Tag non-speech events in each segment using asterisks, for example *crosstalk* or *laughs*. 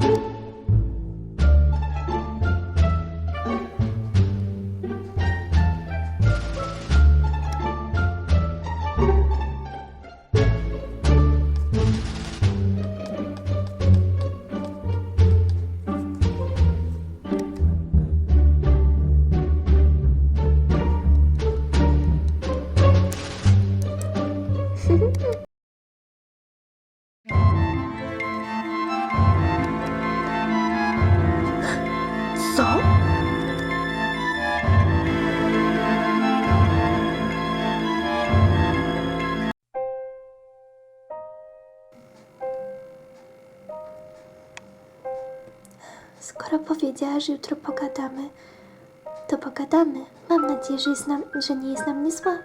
Co? Powiedziała, że jutro pogadamy, to pogadamy. Mam nadzieję, że, jest nam, że nie jest na mnie zła.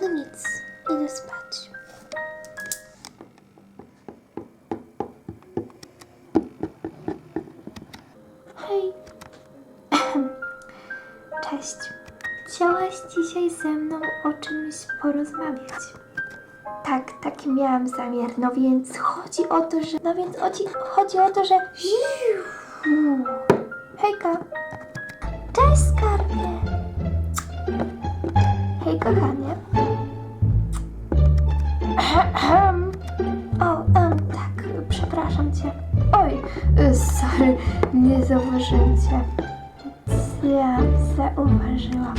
No nic, idę spać. Hej. *clears throat* Cześć. Chciałaś dzisiaj ze mną o czymś porozmawiać? Tak, taki miałam zamiar, no więc chodzi o to, że... No więc chodzi, chodzi o to, że... Hejka. Cześć, skarbie. Hej, kochanie. O, em, tak, przepraszam cię. Oj, y, sorry, nie zauważyłem cię. Ja zauważyłam.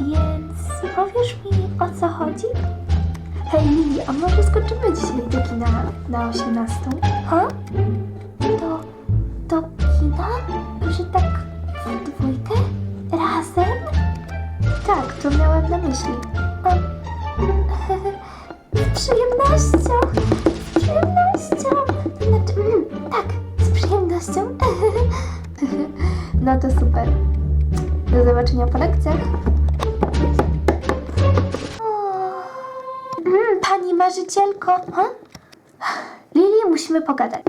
Więc powiesz mi, o co chodzi? Hej, Lili, a może skoczymy dzisiaj do kina na 18? Ha? Do, do kina? Że tak w dwójkę? Razem? Tak, to miałam na myśli. Z *laughs* przyjemnością! Z przyjemnością! Znaczy, mm, tak, z przyjemnością. *laughs* No to super. Do zobaczenia po lekcjach. Pani marzycielko. Ha? Lili, musimy pogadać.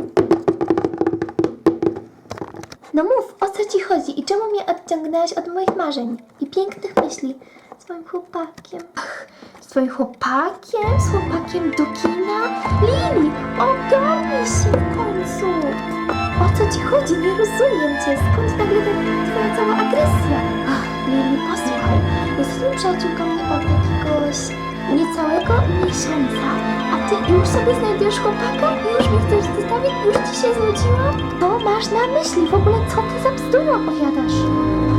No mów, o co ci chodzi i czemu mnie odciągnęłaś od moich marzeń i pięknych myśli z moim chłopakiem? Ach, z twoim chłopakiem? Z chłopakiem do kina? Lili, ogarnij się w końcu! O co ci chodzi? Nie rozumiem cię. Skąd nagle ta twoja cała agresja? Ach, Lili, posłuchaj. Jesteśmy przyjaciółkami od jakiegoś niecałego miesiąca. A ty już sobie znajdujesz chłopaka? Już mnie chcesz zostawić? Już ci się znudziłam? Co masz na myśli? W ogóle co ty za bzdury opowiadasz?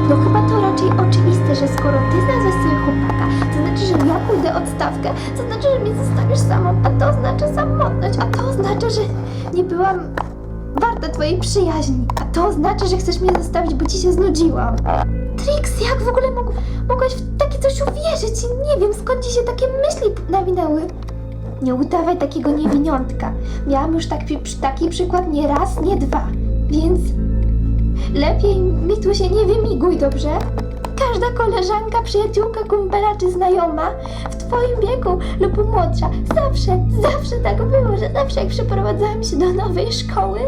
No chyba to raczej oczywiste, że skoro ty znalazłeś sobie chłopaka, to znaczy, że ja pójdę odstawkę, to znaczy, że mnie zostawisz samą, a to oznacza samotność, a to oznacza, że nie byłam warta twojej przyjaźni. A to oznacza, że chcesz mnie zostawić, bo ci się znudziłam. Trix, jak w ogóle mógł, mogłaś w coś uwierzyć? Nie wiem, skąd ci się takie myśli nawinęły. Nie udawaj takiego niewiniątka. Miałam już taki, taki przykład nie raz, nie dwa. Więc lepiej mi tu się nie wymiguj, dobrze? Każda koleżanka, przyjaciółka, kumpela czy znajoma w twoim wieku lub młodsza zawsze, zawsze tak było, że zawsze jak przeprowadzałam się do nowej szkoły,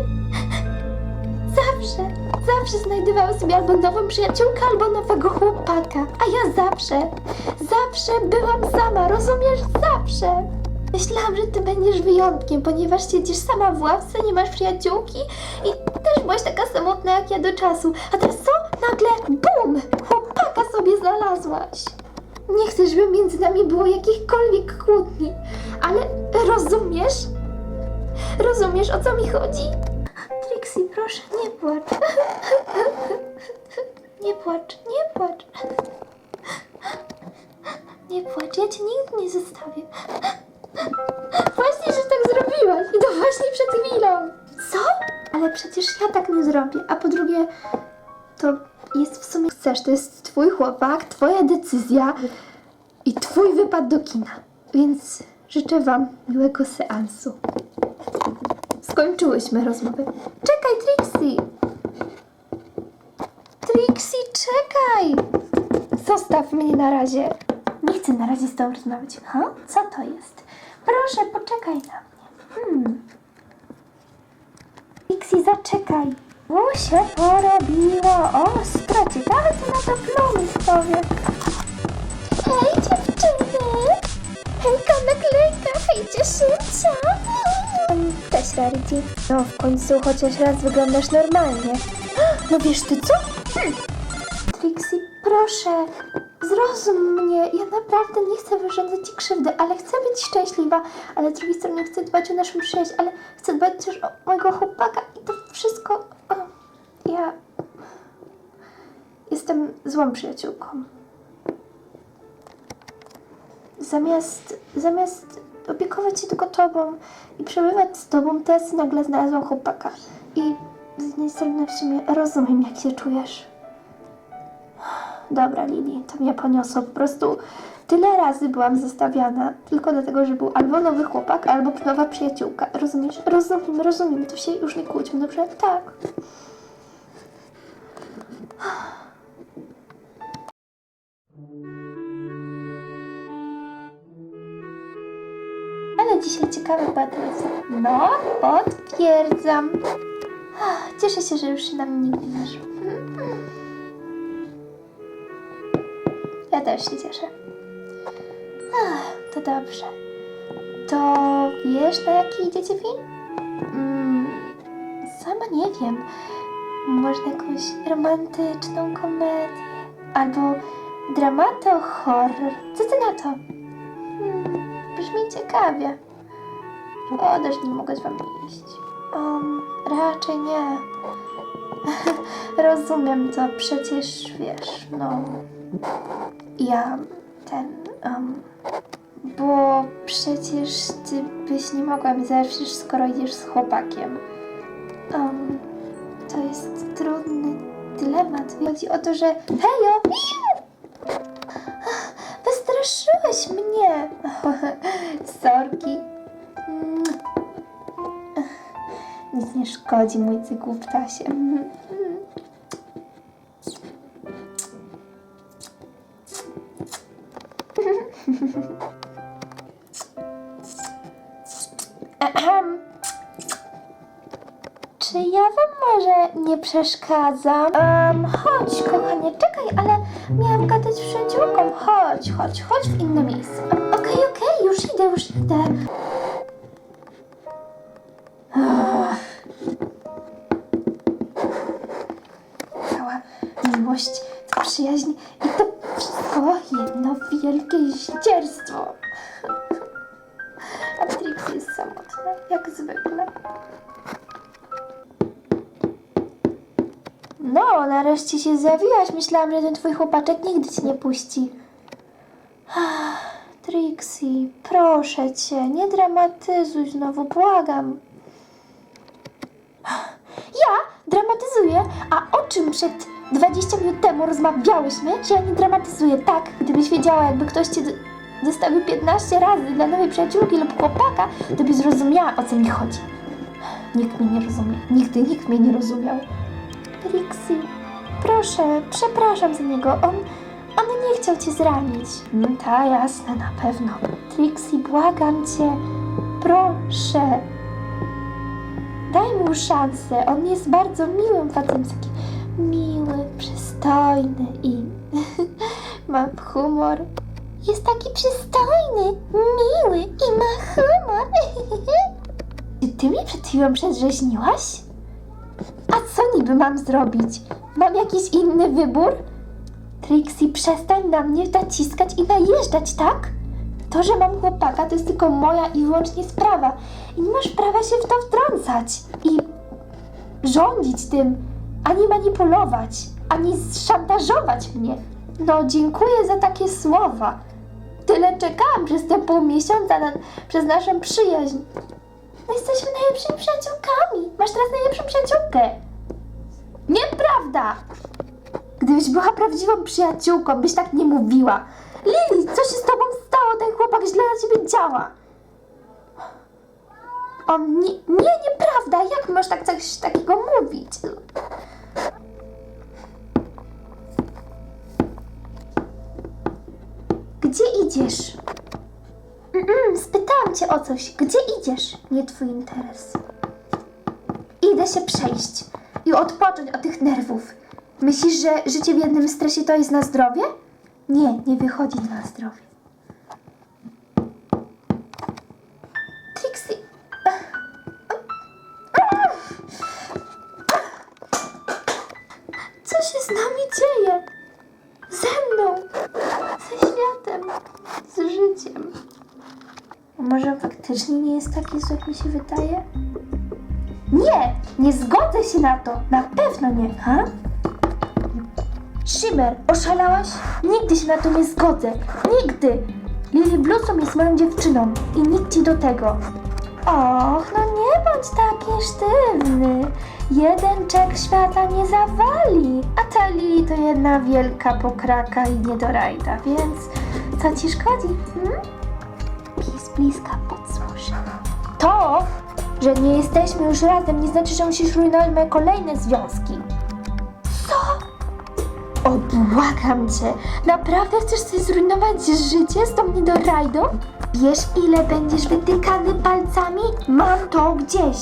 zawsze, znajdowałam sobie albo nową przyjaciółkę, albo nowego chłopaka. A ja zawsze, zawsze byłam sama, rozumiesz? Zawsze. Myślałam, że ty będziesz wyjątkiem, ponieważ siedzisz sama w ławce, nie masz przyjaciółki i też byłaś taka samotna jak ja do czasu. A teraz co? Nagle BUM! Chłopaka sobie znalazłaś. Nie chcę, żeby między nami było jakichkolwiek kłótni, ale rozumiesz? Rozumiesz, o co mi chodzi? Proszę, nie płacz. *laughs* Nie płacz, nie płacz. Nie płacz, ja cię nigdy nie zostawię. Właśnie, że tak zrobiłaś i to właśnie przed chwilą. Co? Ale przecież ja tak nie zrobię. A po drugie, to jest w sumie chcesz, to jest twój chłopak, twoja decyzja i twój wypad do kina. Więc życzę wam miłego seansu. Skończyłyśmy rozmowę. Czekaj, Trixie! Trixie, czekaj! Zostaw mnie na razie. Nie chcę na razie z tobą rozmawiać. Ha? Co to jest? Proszę, poczekaj na mnie. Hmm. Trixie, zaczekaj. O, się porobiło. Ostro, ciekawe co na to Plumi powie. Hej dziewczyny! Hejka naklejka, hej cieszyncia! Cześć Rarity. No w końcu chociaż raz wyglądasz normalnie. *gasps* No wiesz ty co? Hm. Trixie, proszę, zrozum mnie. Ja naprawdę nie chcę wyrządzać ci krzywdy, ale chcę być szczęśliwa. Ale z drugiej strony chcę dbać o naszą przyjaźń, ale chcę dbać też o mojego chłopaka i to wszystko... O, ja... Jestem złą przyjaciółką. Zamiast, zamiast opiekować się tylko tobą i przebywać z tobą, teraz nagle znalazłam chłopaka. I z jednej strony w sumie rozumiem, jak się czujesz. Dobra, Lili, to mnie poniosło. Po prostu tyle razy byłam zostawiana tylko dlatego, że był albo nowy chłopak, albo nowa przyjaciółka. Rozumiesz? Rozumiem, rozumiem. To się już nie kłóćmy, dobrze? Tak. Dzisiaj ciekawy Patrycja. No, potwierdzam. Ach, Cieszę się, że już się na mnie nie gniewasz. Ja też się cieszę. Ach, to dobrze. To wiesz, na jaki idziecie film? Mm, sama nie wiem. Może jakąś romantyczną komedię. Albo dramato horror. Co ty na to? Hmm, brzmi ciekawie. O, też nie mogę z wami iść. Um, raczej nie. *laughs* Rozumiem to, przecież wiesz, no. Ja ten. Um, bo przecież ty byś nie mogła mi zawrzeć, skoro idziesz z chłopakiem. Um, to jest trudny dylemat. Chodzi o to, że. Hejo! Wystraszyłeś mnie! *laughs* Sorki. Nic nie szkodzi, mój cykł ptasie. Czy ja wam może nie przeszkadzam? Um, chodź, kochanie, czekaj, ale miałam gadać z przyjaciółką. Chodź, chodź, chodź w inne miejsce. Okej, okej, już idę, już idę. Miłość, przyjaźń i to wszystko jedno wielkie zdzierstwo. *laughs* A Trix jest samotna, jak zwykle. No, nareszcie się zjawiłaś. Myślałam, że ten twój chłopaczek nigdy cię nie puści. Ach, Trixie, proszę cię, nie dramatyzuj znowu, błagam. Ja dramatyzuję, a czym przed 20 minut temu rozmawiałyśmy, że ja nie dramatyzuję tak, gdybyś wiedziała, jakby ktoś cię zostawił 15 razy dla nowej przyjaciółki lub chłopaka, to byś zrozumiała, o co mi chodzi. Nikt mnie nie rozumie. Nigdy nikt mnie nie rozumiał. Trixie, proszę, przepraszam za niego. On, on nie chciał cię zranić. Mm, ta, jasne, na pewno. Trixie, błagam cię. Proszę. Daj mu szansę. On jest bardzo miłym facetem. Miły, przystojny i *laughs* ma humor. Jest taki przystojny, miły i ma humor. *laughs* Czy ty mnie przed chwilą przedrzeźniłaś? A co niby mam zrobić? Mam jakiś inny wybór? Trixie, przestań na mnie naciskać i najeżdżać, tak? To, że mam chłopaka, to jest tylko moja i wyłącznie sprawa. I nie masz prawa się w to wtrącać i rządzić tym, ani manipulować, ani szantażować mnie. No, dziękuję za takie słowa. Tyle czekałam przez te pół miesiąca na, przez naszą przyjaźń. My jesteśmy najlepszymi przyjaciółkami. Masz teraz najlepszą przyjaciółkę. Nieprawda! Gdybyś była prawdziwą przyjaciółką, byś tak nie mówiła. Lili, co się z tobą stało? Ten chłopak źle na ciebie działa. On nie, nie, nieprawda. Jak możesz tak coś takiego mówić? Gdzie idziesz? Mm-mm, spytałam cię o coś. Gdzie idziesz? Nie twój interes. Idę się przejść i odpocząć od tych nerwów. Myślisz, że życie w jednym stresie to jest na zdrowie? Nie, nie wychodzi na zdrowie. Jak mi się wydaje? Nie, nie zgodzę się na to. Na pewno nie, ha? Shimmer, oszalałaś? Nigdy się na to nie zgodzę. Nigdy. Lily Blossom jest moją dziewczyną i nikt ci do tego. Och, no nie bądź taki sztywny. Jeden czek świata nie zawali. A ta Lily to jedna wielka pokraka i niedorajda, więc co ci szkodzi? Hmm? Pis bliska. To, że nie jesteśmy już razem, nie znaczy, że musisz rujnować moje kolejne związki. Co? O, błagam cię. Naprawdę chcesz sobie zrujnować życie z tą niedorajdą? Wiesz, ile będziesz wytykany palcami? Mam to gdzieś.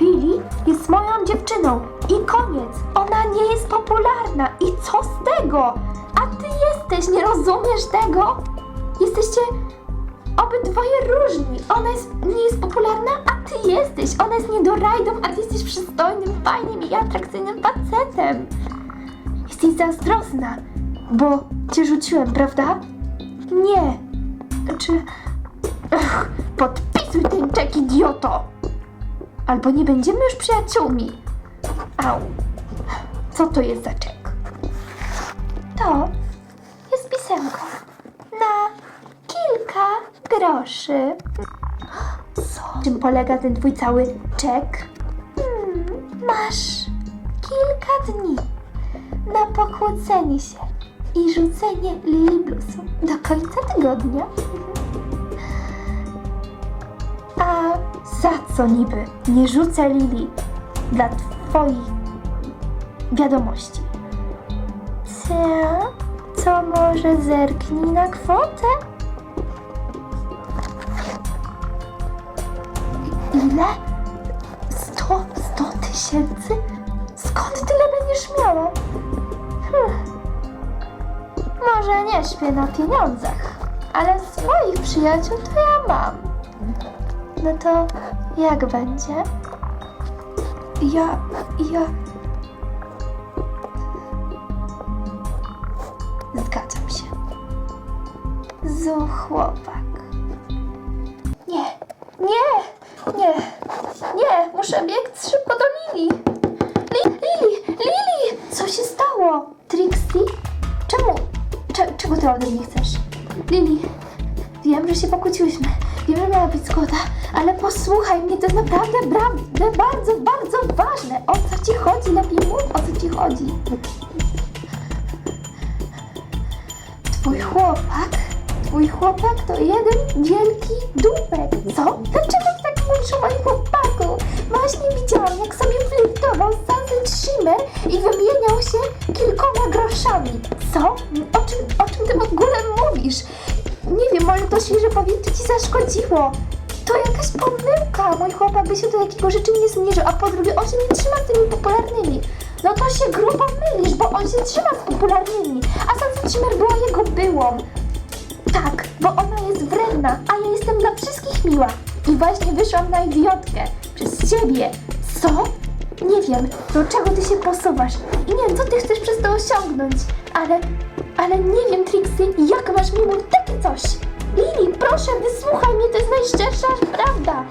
Lili jest moją dziewczyną i koniec. Ona nie jest popularna i co z tego? A ty jesteś, nie rozumiesz tego? Jesteście obydwoje różni. Ona jest, nie jest popularna, a ty jesteś. Ona jest niedorajdą, a ty jesteś przystojnym, fajnym i atrakcyjnym facetem. Jesteś zazdrosna, bo cię rzuciłem, prawda? Nie. Czy... Ech, podpisuj ten czek, idioto! Albo nie będziemy już przyjaciółmi. Au. Co to jest za czek? To groszy. Co? Czym polega ten twój cały czek? Hmm, masz kilka dni na pokłócenie się i rzucenie Lily Bluesu do końca tygodnia. A za co niby nie rzucę Lili dla twoich wiadomości? Co? Co może zerknij na kwotę? Ile? Sto, sto tysięcy? Skąd tyle będziesz miała? Hmm. Może nie śpię na pieniądzach, ale swoich przyjaciół to ja mam. No to jak będzie? Ja, ja... Zgadzam się. Zu chłopak. Nie, nie, nie, nie, muszę biec szybko do Lili. Li, Lili, Lili! Co się stało? Trixie? Czemu? Cze, czego ty ode mnie chcesz? Lili, wiem, że się pokłóciłyśmy. Wiem, że miała być zgoda, ale posłuchaj mnie, to jest naprawdę, naprawdę bardzo, bardzo ważne. O co ci chodzi? Lepiej mów, o co ci chodzi. Twój chłopak, twój chłopak to jeden wielki dupek. Co? Dlaczego moim chłopaku? Właśnie widziałam, jak sobie flirtował z Sunset Shimmer i wymieniał się kilkoma groszami. Co? O czym, o czym ty w ogóle mówisz? Nie wiem, może to świeże powietrze ci zaszkodziło. To jakaś pomyłka. Mój chłopak by się do jakiego rzeczy nie zmierzył, a po drugie on się nie trzyma z tymi popularnymi. No to się grubo mylisz, bo on się trzyma z popularnymi, a Sunset Shimmer była jego byłą. Tak, bo ona jest wredna, a ja jestem dla wszystkich miła. I właśnie wyszłam na idiotkę. Przez ciebie. Co? Nie wiem, do czego ty się posuwasz. I nie wiem, co ty chcesz przez to osiągnąć. Ale, ale nie wiem, Trixie, jak masz mi mówić takie coś. Lili, proszę, wysłuchaj mnie, to jest najszczersza prawda.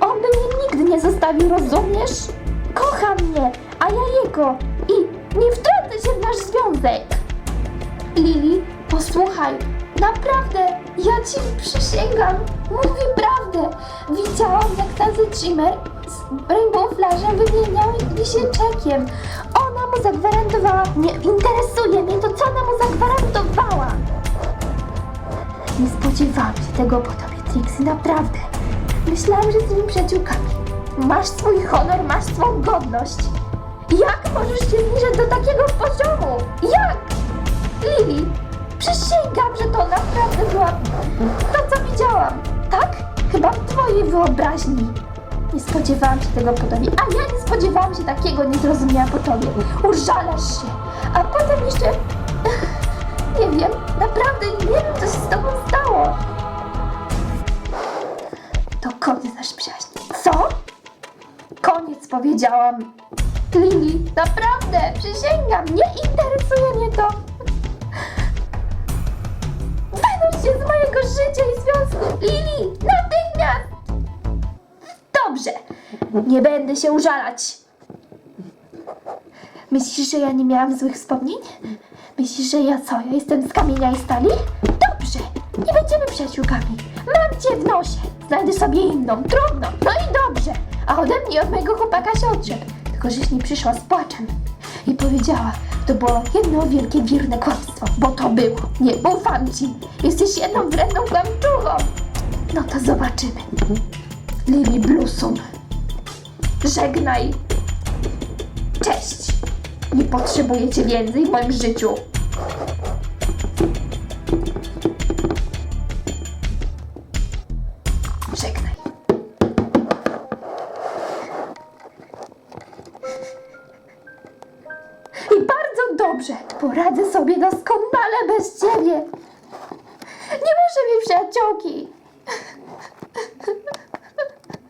On by mnie nigdy nie zostawił, rozumiesz? Kocha mnie, a ja jego. I nie wtrącę się w nasz związek. Lili, posłuchaj, naprawdę, ja ci przysięgam, mówię prawdę. Widziałam, jak tazy Jimmer z Rainbow Flashem wymieniał wisieńczekiem. Ona mu zagwarantowała, nie interesuje mnie to, co ona mu zagwarantowała. Nie spodziewałam się tego po tobie, Trixie, naprawdę. Myślałam, że jesteśmy przyjaciółkami. Masz swój honor, masz swą godność. Jak możesz się zniżać do takiego poziomu? Jak? Lili, przysięgam, że to naprawdę była to, co widziałam. Tak? Chyba w twojej wyobraźni. Nie spodziewałam się tego po tobie, a ja nie spodziewałam się takiego niezrozumienia po tobie. Użalasz się, a potem jeszcze... *laughs* Nie wiem, naprawdę nie wiem, co się z tobą stało. To koniec nasz przyjaźni. Co? Koniec powiedziałam. Lili, naprawdę, przysięgam, nie interesuje mnie to. Wynoś się z mojego życia i związku. Lili, natychmiast! Nie będę się użalać. Myślisz, że ja nie miałam złych wspomnień? Myślisz, że ja co, ja jestem z kamienia i stali? Dobrze, nie będziemy przyjaciółkami. Mam cię w nosie. Znajdę sobie inną, trudno, no i dobrze. A ode mnie od mojego chłopaka się odrzekł. Tylko żeś nie przyszła z płaczem. I powiedziała, to było jedno wielkie wirne kłamstwo, bo to było. Nie ufam ci. Jesteś jedną wredną kłamczuchą. No to zobaczymy. Lili Blusum. Żegnaj. Cześć. Nie potrzebuję cię więcej w moim życiu. Żegnaj. I bardzo dobrze. Poradzę sobie doskonale